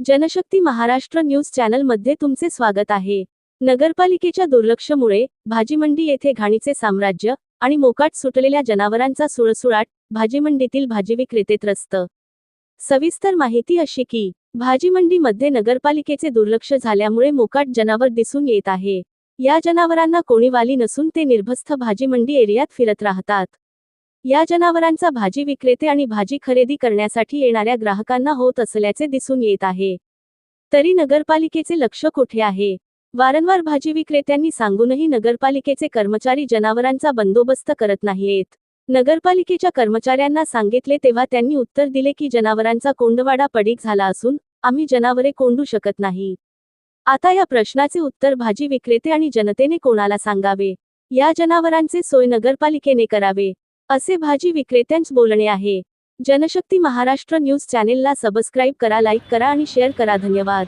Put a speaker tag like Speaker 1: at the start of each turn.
Speaker 1: Janshakti Maharashtra news चॅनलमध्ये तुमचे स्वागत आहे. नगरपालिकेच्या दुर्लक्षमुळे भाजीमंडी येथे घाणीचे साम्राज्य आणि मोकाट सुटलेल्या जनावरांचा सुळसुळाट भाजीमंडीतील भाजीविक्रेते त्रस्त सविस्तर माहिती अशी की भाजीमंडीमध्ये नगरपालिकेचे दुर्लक्ष झाल्यामुळे मोकाट जनावर दिसून येत आहे. या जनावरांना कोणी वाली नसून ते निर्भस्थ भाजीमंडी एरियात फिरत राहतात. या जनावरांचा भाजी विक्रेते आणि भाजी खरेदी करण्यासाठी येणाऱ्या ग्राहकांना होत असल्याचे दिसून येत आहे. तरी नगरपालिकेचे लक्ष कुठे आहे? वारंवार भाजी विक्रेत्यांनी सांगूनही नगरपालिकेचे कर्मचारी जनावरांचा बंदोबस्त करत नाहीयेत. नगरपालिकेच्या कर्मचाऱ्यांना सांगितले तेव्हा त्यांनी उत्तर दिले की जनावरांचा कोंडवाडा पडीक झाला असून आम्ही जनावरे कोंडू शकत नाही. आता या प्रश्नाचे उत्तर भाजी विक्रेते आणि जनतेने कोणाला सांगावे? या जनावरांचे सोय नगरपालिकेने करावे. असे भाजी विक्रेत्यांच बोलणे आहे. जनशक्ती महाराष्ट्र न्यूज चॅनेलला सबस्क्राईब करा लाईक करा आणि शेअर करा. धन्यवाद.